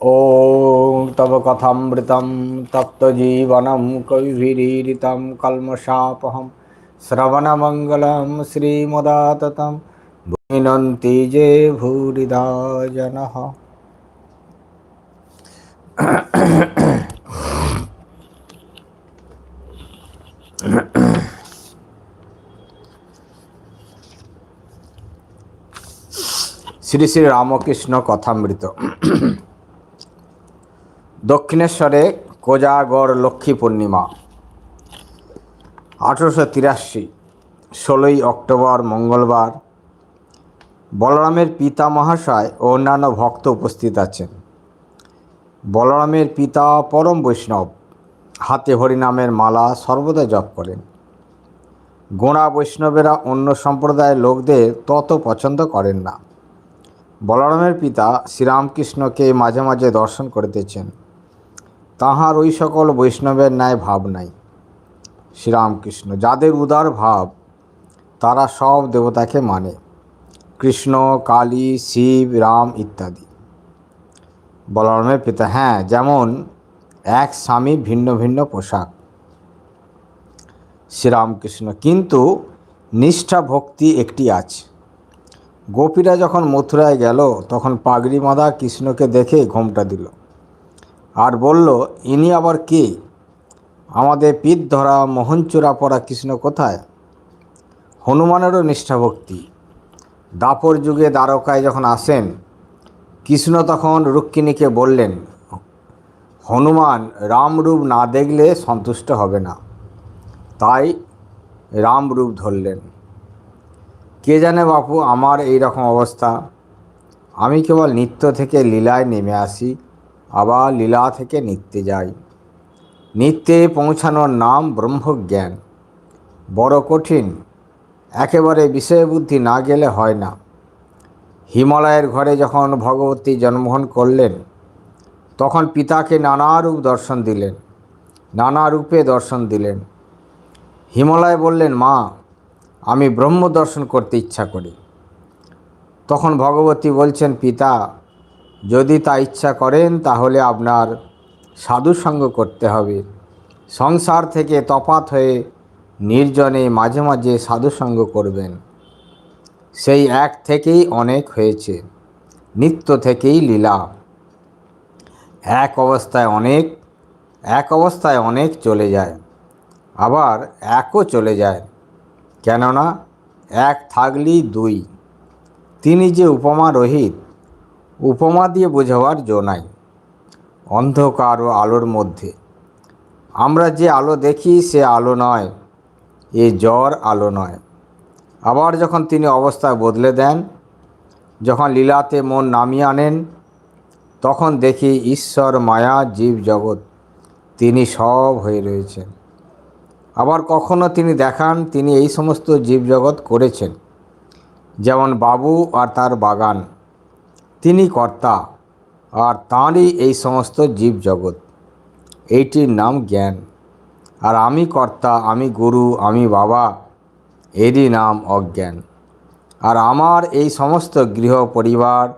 ॐ तव कथामृतं तप्तजीवनं कविभिरीडितं कल्मषापहं श्रवणमङ्गलं श्रीमदाततं भुमिनन्ति जे भूरिदा जनः শ্রী শ্রী রামকৃষ্ণ কথামৃত দক্ষিণেশ্বরে কোজাগড় লক্ষ্মী পূর্ণিমা। আঠেরোশো তিরাশি, ষোলোই অক্টোবর, মঙ্গলবার। বলরামের পিতা মহাশয় ও অন্যান্য ভক্ত উপস্থিত আছেন। বলরামের পিতা পরম বৈষ্ণব, হাতে হরিনামের মালা সর্বদা জপ করেন। গোঁড়া বৈষ্ণবেরা অন্য সম্প্রদায়ের লোকদের তত পছন্দ করেন না। বলরামের পিতা শ্রীরামকৃষ্ণকে মাঝে মাঝে দর্শন করিতেছেন। তাহার ওই সকল বৈষ্ণবের ন্যায় ভাব নাই। শ্রীরামকৃষ্ণ যাদের উদার ভাব, তারা সব দেবতাকে মানে। কৃষ্ণ, কালী, শিব, রাম ইত্যাদি। বলরামের পিতা হ্যাঁ যেমন এক স্বামী ভিন্ন ভিন্ন পোশাক। শ্রীরামকৃষ্ণ, কিন্তু নিষ্ঠা ভক্তি একটি আছে। গোপীরা যখন মথুরায় গেল, তখন পাগড়ি মাদা কৃষ্ণকে দেখে ঘোমটা দিল। আর বলল, ইনি আবার কে? আমাদের পিঠ ধরা মোহন মোহনচূড়া পরা কৃষ্ণ কোথায়? হনুমানেরও নিষ্ঠাভক্তি। দাপর যুগে দ্বারকায় যখন আসেন, কৃষ্ণ তখন রুক্মিণীকে বললেন, হনুমান, রামরূপ না দেখলে সন্তুষ্ট হবে না। তাই রামরূপ ধরলেন। কে জানে বাপু, আমার এই রকম অবস্থা? আমি কেবল নিত্য থেকে লীলায় নেমে আসি। আবার লীলা থেকে নিত্যে যাই। নিত্যে পৌঁছানোর নাম ব্রহ্মজ্ঞান। বড় কঠিন, একেবারে বিষয়বুদ্ধি না গেলে হয় না। হিমালয়ের ঘরে যখন ভগবতী জন্মগ্রহণ করলেন, তখন পিতাকে নানা রূপ দর্শন দিলেন, নানা রূপে দর্শন দিলেন। হিমালয় বললেন, মা, আমি ব্রহ্ম দর্শন করতে ইচ্ছা করি। তখন ভগবতী বলছেন, পিতা যদি তা ইচ্ছা করেন, তাহলে আপনার সাধুসঙ্গ করতে হবে। সংসার থেকে তফাত হয়ে নির্জনে মাঝে মাঝে সাধুসঙ্গ করবেন। সেই এক থেকেই অনেক হয়েছে। নিত্য থেকেই লীলা। এক অবস্থায় অনেক, এক অবস্থায় অনেক চলে যায়। আবার একও চলে যায়। কেননা, এক থাকলেই দুই। তিনি যে উপমা রহিত উপমা দিয়ে বোঝাবার জো নাই। অন্ধকার ও আলোর মধ্যে। আমরা যে আলো দেখি, সে আলো নয়। এ জ্বর আলো নয়। আবার যখন তিনি অবস্থা বদলে দেন, যখন লীলাতে মন নামিয়ে আনেন, তখন দেখি ঈশ্বর, মায়া, জীব, জগৎ, তিনি সব হয়ে রয়েছেন। আবার কখনো তিনি দেখান, তিনি এই সমস্ত জীবজগৎ করেছেন। যেমন বাবু আর তার বাগান। তিনি কর্তা আর তাঁরই এই সমস্ত জীবজগৎ। এইটির নাম জ্ঞান। আর আমি কর্তা, আমি গুরু, আমি বাবা, এরই নাম অজ্ঞান। আর আমার এই সমস্ত গৃহ পরিবার,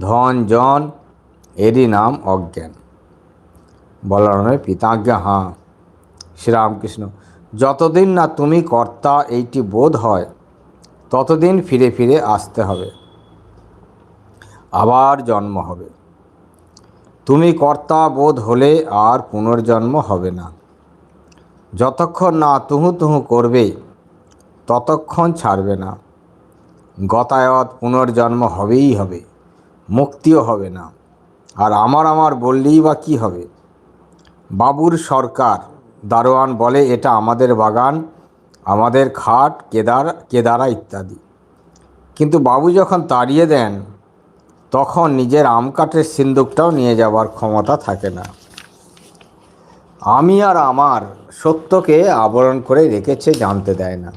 ধন, জন, এরই নাম অজ্ঞান। বলরামের পিতাজ্ঞা, হাঁ, শ্রীরামকৃষ্ণ, যতদিন না তুমি কর্তা, এইটি বোধ হয়, ততদিন ফিরে ফিরে আসতে হবে। আবার জন্ম হবে। তুমি কর্তা বোধ হলে আর পুনর্জন্ম হবে না। যতক্ষণ না তুহু তুহু করবে, ততক্ষণ ছাড়বে না। গতায়ত পুনর্জন্ম হবেই হবে, মুক্তিও হবে না। আর আমার আমার বললেই বা কী হবে? বাবুর সরকার, দারোয়ান বলে এটা আমাদের বাগান, আমাদের খাট, কেদার, কেদারা ইত্যাদি। কিন্তু বাবু যখন তাড়িয়ে দেন তখন নিজের আম কাঠের সিন্দুকটাও নিয়ে যাবার ক্ষমতা থাকে না। আমি আর আমার সত্যকে আবরণ করে রেখেছে জানতে দেয় না।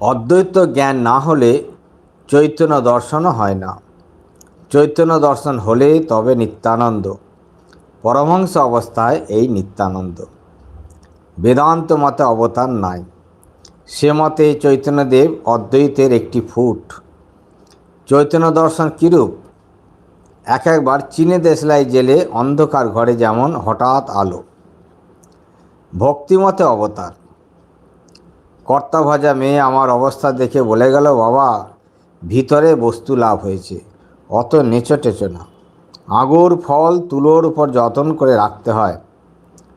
অদ্বৈত জ্ঞান না হলে চৈতন্য দর্শনও হয় না। চৈতন্য দর্শন হলে তবে নিত্যানন্দ। পরমহংস অবস্থায় এই নিত্যানন্দ। বেদান্ত মতে অবতার নাই। সে মতে চৈতন্যদেব অদ্বৈতের একটি ফুট। চৈতন্য দর্শন কীরূপ? এক একবার চীনে দেশলাই জেলে অন্ধকার ঘরে যেমন হঠাৎ আলো। ভক্তিমতে অবতার। কর্তা ভাজা মেয়ে আমার অবস্থা দেখে বলে গেল, বাবা, ভিতরে বস্তু লাভ হয়েছে, অত নেচো টেচো না। আঙুর ফল তুলোর উপর যতন করে রাখতে হয়।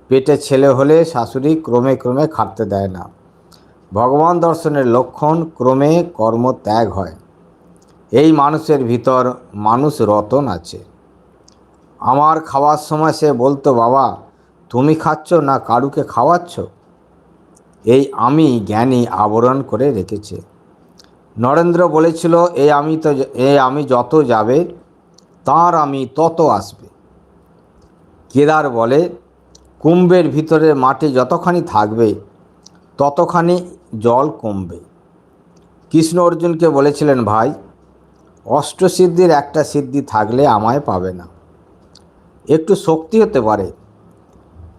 পেটে ছেলে হলে শাশুড়ি ক্রমে ক্রমে খাটতে দেয় না। ভগবান দর্শনের লক্ষণ ক্রমে কর্ম ত্যাগ হয়। এই মানুষের ভিতর মানুষ রতন আছে। আমার খাওয়ার সময় সে বলতো, বাবা, তুমি খাচ্ছ না কারুকে খাওয়াচ্ছ? এই আমি জ্ঞানী আবরণ করে রেখেছে। নরেন্দ্র বলেছিল এই আমি তো এ আমি যত যাবে, তার আমি তত আসবে। কেদার বলে, কুম্ভের ভিতরে মাটি যতখানি থাকবে, ততখানি জল কমবে। কৃষ্ণ অর্জুনকে বলেছিলেন, ভাই অষ্টসিদ্ধির একটা সিদ্ধি থাকলে আমায় পাবে না। একটু শক্তি হতে পারে,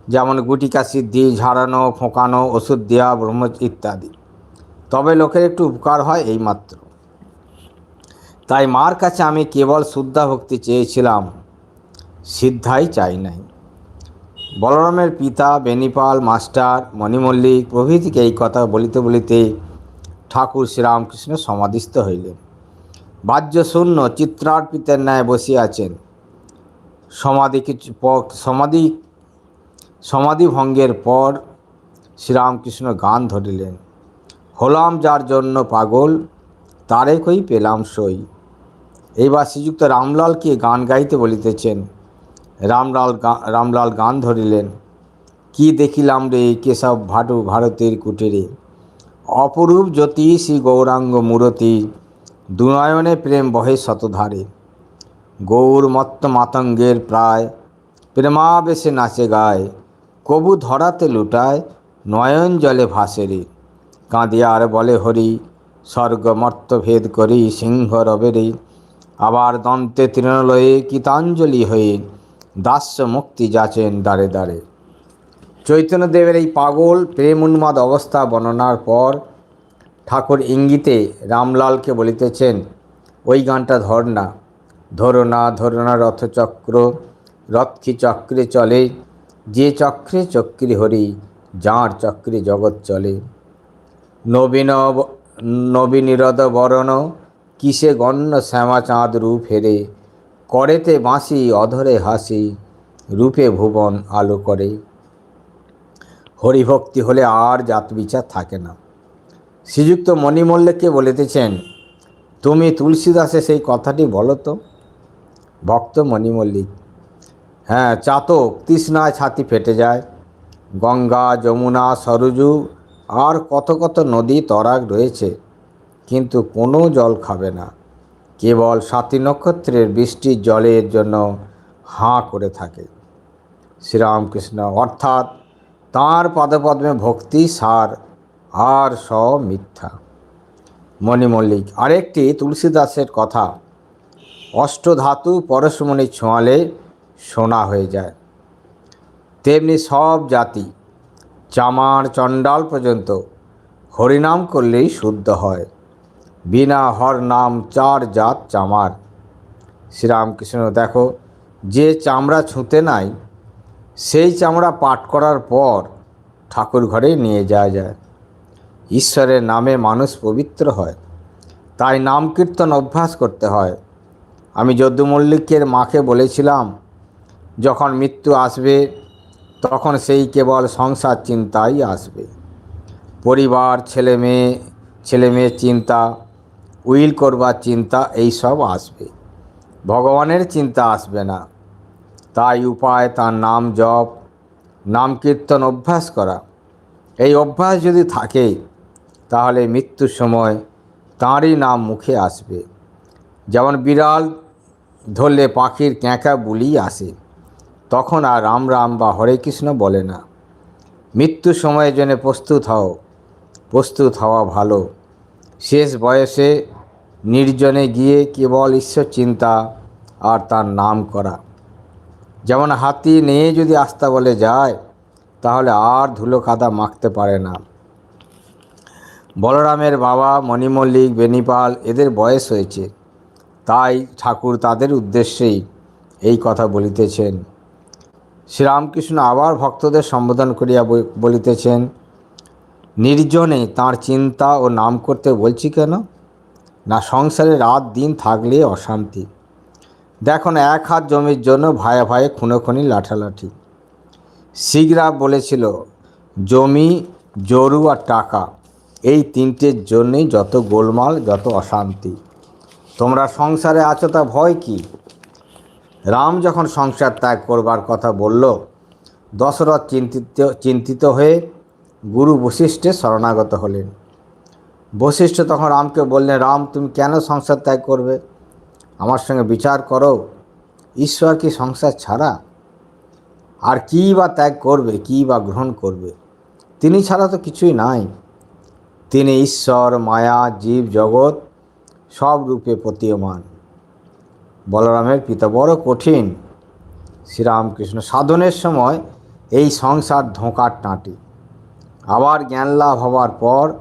যেমন গুটিকা সিদ্ধি, ঝাড়ানো, ফোঁকানো, ওষুধ দেওয়া ব্রহ্ম ইত্যাদি। তবে লোকের একটু উপকার হয় এইমাত্র। তাই মার কাছে আমি কেবল শুদ্ধা ভক্তি চেয়েছিলাম, সিদ্ধাই চাই নাই। বলরামের পিতা, বেনিপাল, মাস্টার, মণিমল্লিক প্রভৃতিকে এই কথা বলিতে বলিতে ঠাকুর শ্রীরামকৃষ্ণ সমাধিস্থ হইলেন। বাহ্য শূন্য চিত্রার্পিতের ন্যায় বসিয়া আছেন সমাধি কিছু সমাধি সমাধি ভঙ্গের পর শ্রীরামকৃষ্ণ গান ধরিলেন। হলাম যার জন্য পাগল, তারে কই পেলাম সই। এইবার শ্রীযুক্ত রামলালকে গান গাইতে বলিতেছেন? রামলাল রামলাল গান ধরিলেন। কি দেখিলাম রে কেশব ভাটু ভারতের কুটিরে? অপরূপ জ্যোতি শ্রী গৌরাঙ্গ মূরতি দুনয়নে প্রেম বহে শতধারে। গৌর মত্ত মাতঙ্গের প্রায়, প্রেমাবেশে নাচে গায়, কবু ধরাতে লুটায়, নয়ন জলে ভাসে রে। কাঁদিয়া আর বলে হরি, স্বর্গ মর্ত ভেদ করি সিংহ রবেরে আবার দন্তে তৃণলয়ে কীতাঞ্জলি হয়ে দাস্য মুক্তি যাচেন দাঁড়ে দাঁড়ে চৈতন্যদেবের এই পাগল, প্রেম উন্মাদ অবস্থা বর্ণনার পর ঠাকুর ইঙ্গিতে রামলালকে বলিতেছেন, ওই গানটা ধর না, ধরো না ধরো না রথচক্র, রথকি চক্রে চলে, যে চক্রে চক্রি হরি, যাঁর চক্রে জগৎ চলে। নবীন নবীনিরদ বরণ, কিসে গণ্য শ্যামা চাঁদ রূপ হেরে, করেতে বাঁশি, অধরে হাসি, রূপে ভুবন আলো করে। হরিভক্তি হলে আর জাত বিচার থাকে না। শ্রীযুক্ত মণিমল্লিককে বলিতেছেন, তুমি তুলসীদাসে সেই কথাটি বলো তো, ভক্ত মণিমল্লিক। হ্যাঁ চাতক তৃষ্ণায় ছাতি ফেটে যায়, গঙ্গা, যমুনা, সরজু, আর কত কত নদী তরাগ রয়েছে, কিন্তু কোনো জল খাবে না। কেবল সাতী নক্ষত্রের বৃষ্টির জলের জন্য হাঁ করে থাকে। শ্রীরামকৃষ্ণ, অর্থাৎ তাঁর পদপদ্মে ভক্তি সার আর সব মিথ্যা মণিমল্লিক আরেকটি তুলসীদাসের কথা, অষ্টধাতু পরশমণি ছোঁয়ালে সোনা হয়ে যায়। তেমনি সব জাতি, চামার চণ্ডাল পর্যন্ত হরিনাম করলেই শুদ্ধ হয়। বিনা হর নাম চার জাত চামার। শ্রীরামকৃষ্ণ, দেখো, যে চামড়া ছুঁতে নাই, সেই চামড়া পাঠ করার পর ঠাকুর ঘরে নিয়ে যাওয়া যায়। ঈশ্বরের নামে মানুষ পবিত্র হয়। তাই নাম কীর্তন অভ্যাস করতে হয়। আমি যদু মল্লিকের মাকে বলেছিলাম, যখন মৃত্যু আসবে, তখন সেই কেবল সংসার চিন্তাই আসবে। পরিবার, ছেলে মেয়ে, ছেলে মেয়ের চিন্তা, উইল করবার চিন্তা, এই সব আসবে। ভগবানের চিন্তা আসবে না। তাই উপায়, তার নাম জপ নাম কীর্তন অভ্যাস করা। এই অভ্যাস যদি থাকে তাহলে মৃত্যুর সময় তাঁরই নাম মুখে আসবে। যেমন বিড়াল ধরলে পাখির ক্যাঁকা বুলি আসে, তখন আর রাম রাম বা হরে কৃষ্ণ বলে না। মৃত্যুর সময়ের জন্য প্রস্তুত হও, প্রস্তুত হওয়া ভালো। শেষ বয়সে নির্জনে গিয়ে কেবল ঈশ্বর চিন্তা আর তার নাম করা। যেমন হাতি নিয়ে যদি আস্তা বলে যায়, তাহলে আর ধুলো কাদা মাখতে পারে না। বলরামের বাবা, মণিমল্লিক, বেনিপাল এদের বয়স হয়েছে। তাই ঠাকুর তাদের উদ্দেশ্যেই এই কথা বলিতেছেন। শ্রীরামকৃষ্ণ আবার ভক্তদের সম্বোধন করিয়া বলিতেছেন, নির্জনে তার চিন্তা ও নাম করতে বলছি কেন? না সংসারে রাত দিন থাকলে অশান্তি। দেখুন এক হাত জমির জন্য ভাইয়ে ভাইয়ে খুনোখুনি লাঠালাঠি। শিগরা বলেছিল, জমি, জরু আর টাকা। এই তিনটের জন্যই যত গোলমাল, যত অশান্তি। তোমরা সংসারে আছো তা ভয় কি? রাম যখন সংসার ত্যাগ করবার কথা বলল, দশরথ চিন্তিত চিন্তিত হয়ে গুরু বশিষ্ঠে শরণাগত হলেন। বশিষ্ঠ তখন রামকে বললেন, রাম, তুমি কেন সংসার ত্যাগ করবে? আমার সঙ্গে বিচার করো। ঈশ্বর কি সংসার ছাড়া? আর কী বা ত্যাগ করবে, কী বা গ্রহণ করবে? তিনি ছাড়া তো কিছুই নাই। তিনি ঈশ্বর, মায়া, জীব, জগৎ সব রূপে প্রতীয়মান। বলরামের পিতা বড় কঠিন। শ্রীরামকৃষ্ণ সাধনের সময় এই সংসার ধোঁকার টাঁটি। আবার জ্ঞান লাভ হওয়ার পর,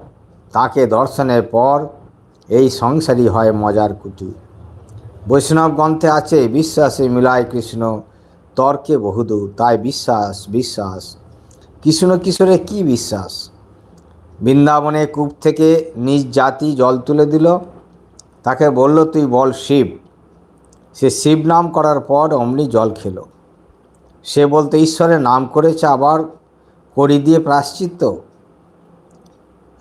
তাকে দর্শনের পর এই সংসারই হয় মজার কুটি। বৈষ্ণব গ্রন্থে আছে, বিশ্বাসে মিলায় কৃষ্ণ, তর্কে বহুদূর, তাই বিশ্বাস বিশ্বাস। কৃষ্ণ কিশোরে কি বিশ্বাস? বৃন্দাবনে কূপ থেকে নিজ জাতি জল তুলে দিল। তাকে বলল, তুই বল শিব। সে শিব নাম করার পর অমনি জল খেল। সে বলতে, ঈশ্বরের নাম করেছে আবার করি দিয়ে প্রাশ্চিত্য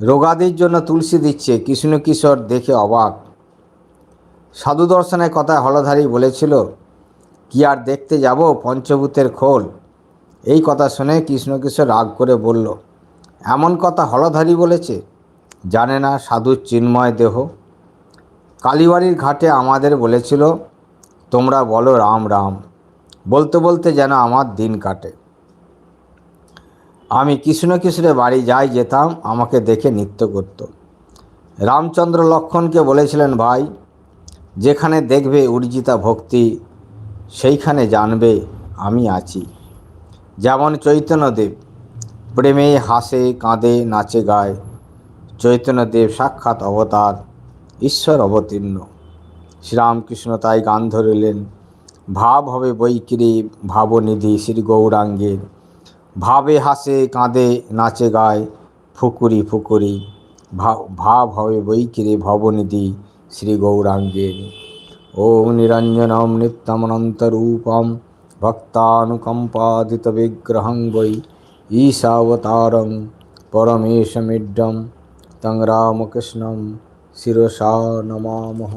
রোগাদির জন্য তুলসী দিচ্ছে, কৃষ্ণ কিশোর দেখে অবাক। সাধু দর্শনের কথা হলধারী বলেছিল, কি আর দেখতে যাব পঞ্চভূতের খোল? এই কথা শুনে কৃষ্ণকিশোর রাগ করে বলল এমন কথা হলধারী বলেছে, জানে না সাধুর চিন্ময় দেহ। কালীবাড়ির ঘাটে আমাদের বলেছিল, তোমরা বলো রাম রাম। বলতে বলতে যেন আমার দিন কাটে। আমি কৃষ্ণ কিশোরের বাড়ি যাই যেতাম, আমাকে দেখে নৃত্য করত। রামচন্দ্র লক্ষণকে বলেছিলেন, ভাই, যেখানে দেখবে উর্জিতা ভক্তি, সেইখানে জানবে আমি আছি। যেমন চৈতন্যদেব প্রেমে হাসে, কাঁদে, নাচে, গায়। চৈতন্যদেব সাক্ষাৎ অবতার, ঈশ্বর অবতীর্ণ। শ্রীরামকৃষ্ণ তাই গান ধরিলেন। ভাব হবে বৈকিরি, ভাবনিধি শ্রী গৌরাঙ্গের ভাবে হাসে, কাঁদে, নাচে, গায়, ফুকুরি ফুকুরি। ভাব হবে বৈকিরে, ভবনিধি শ্রী গৌরাঙ্গের ওম নিরঞ্জনম নিত্যমনন্তরূপম ভক্তানুকম্পাদিত বিগ্রহং বৈ ঈশাবতারং परमेशमिड्डं তং রামকৃষ্ণম শিরসা নমামহ